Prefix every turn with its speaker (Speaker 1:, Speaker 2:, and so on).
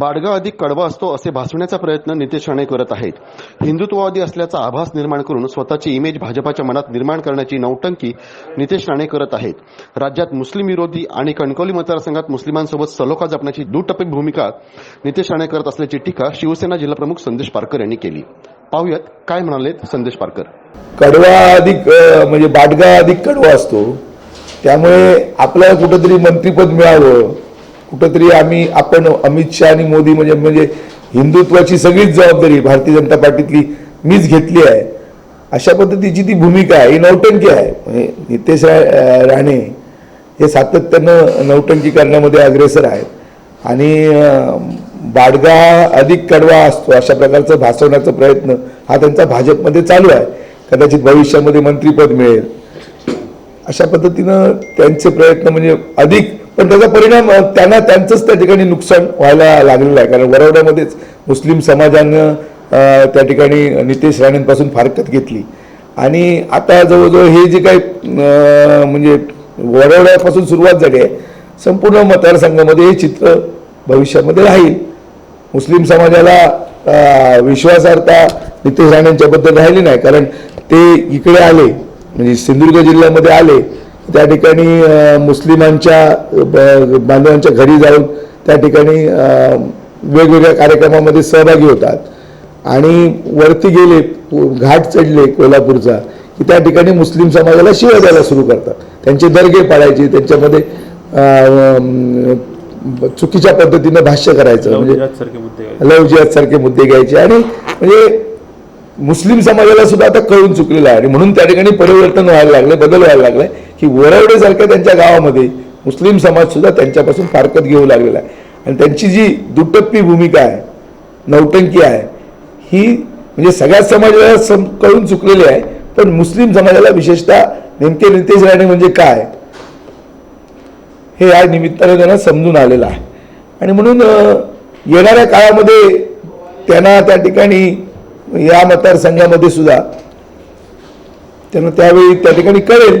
Speaker 1: बाडगा अधिक कडवा असतो असे भासवण्याचा प्रयत्न नितेश राणे करत आहेत. हिंदुत्ववादी असल्याचा आभास निर्माण करून स्वतःची इमेज भाजपाच्या मनात निर्माण करण्याची नौटंकी नितेश राणे करत आहेत. राज्यात मुस्लिम विरोधी आणि कणकवली मतदारसंघात मुस्लिमांसोबत सलोखा जपण्याची दुटप्पी भूमिका नितेश राणे करत असल्याची टीका शिवसेना जिल्हाप्रमुख संदेश पारकर यांनी केली. पाहुयात काय म्हणाले संदेश पारकर.
Speaker 2: कडवा अधिक म्हणजे बाडगा अधिक कडवा असतो. त्यामुळे आपल्याला कुठंतरी मंत्रीपद मिळावं. कुठंतरी आम्ही आपण अमित शहा आणि मोदी म्हणजे म्हणजे हिंदुत्वाची सगळीच जबाबदारी भारतीय जनता पार्टीतली मीच घेतली आहे. अशा पद्धतीची ती भूमिका आहे. ही नौटंकी आहे. नितेश राणे हे सातत्यानं नौटंकी करण्यामध्ये अग्रेसर आहेत. आणि बाडगा अधिक कडवा असतो अशा प्रकारचं भासवण्याचा प्रयत्न हा त्यांचा भाजपमध्ये चालू आहे. कदाचित भविष्यामध्ये मंत्रीपद मिळेल. अशा पद्धतीनं त्यांचे प्रयत्न म्हणजे अधिक पण त्याचा परिणाम त्यांना त्यांचंच त्या ठिकाणी नुकसान व्हायला लागलेलं आहे. कारण वरवड्यामध्येच मुस्लिम समाजानं त्या ठिकाणी नितेश राणेंपासून फारकत घेतली. आणि आता जवळजवळ हे जे काही म्हणजे वरवड्यापासून सुरुवात झाली आहे संपूर्ण मतदारसंघामध्ये हे चित्र भविष्यामध्ये राहील. मुस्लिम समाजाला विश्वासार्हता नितेश राणेंच्याबद्दल राहिली नाही. कारण ते इकडे आले म्हणजे सिंधुदुर्ग जिल्ह्यामध्ये आले त्या ठिकाणी मुस्लिमांच्या बांधवांच्या घरी जाऊन त्या ठिकाणी वेगवेगळ्या कार्यक्रमामध्ये सहभागी होतात. आणि वरती गेले घाट चढले कोल्हापूरचा की त्या ठिकाणी मुस्लिम समाजाला शिव्या द्यायला सुरू करतात. त्यांचे दर्गे पाडायचे त्यांच्यामध्ये चुकीच्या पद्धतीनं भाष्य करायचं म्हणजे
Speaker 3: सारखे मुद्दे
Speaker 2: लव जिहाद सारखे मुद्दे घ्यायचे. आणि म्हणजे मुस्लिम समाजाला सुद्धा आता कळून चुकलेलं आहे. आणि म्हणून त्या ठिकाणी परिवर्तन व्हायला लागलं बदल व्हायला लागलाय. की वरवडेसारख्या त्यांच्या गावामध्ये मुस्लिम समाज सुद्धा त्यांच्यापासून फारकत घेऊ लागलेला आहे. आणि त्यांची जी दुटप्पी भूमिका आहे नौटंकी आहे ही म्हणजे सगळ्याच समाजाला सम कळून चुकलेली आहे पण मुस्लिम समाजाला विशेषतः नेमके नितेश राणे म्हणजे काय हे या निमित्ताने त्यांना समजून आलेलं आहे. आणि म्हणून येणाऱ्या काळामध्ये त्यांना त्या ठिकाणी या मतदारसंघामध्ये सुद्धा त्यांना त्यावेळी त्या ठिकाणी कळेल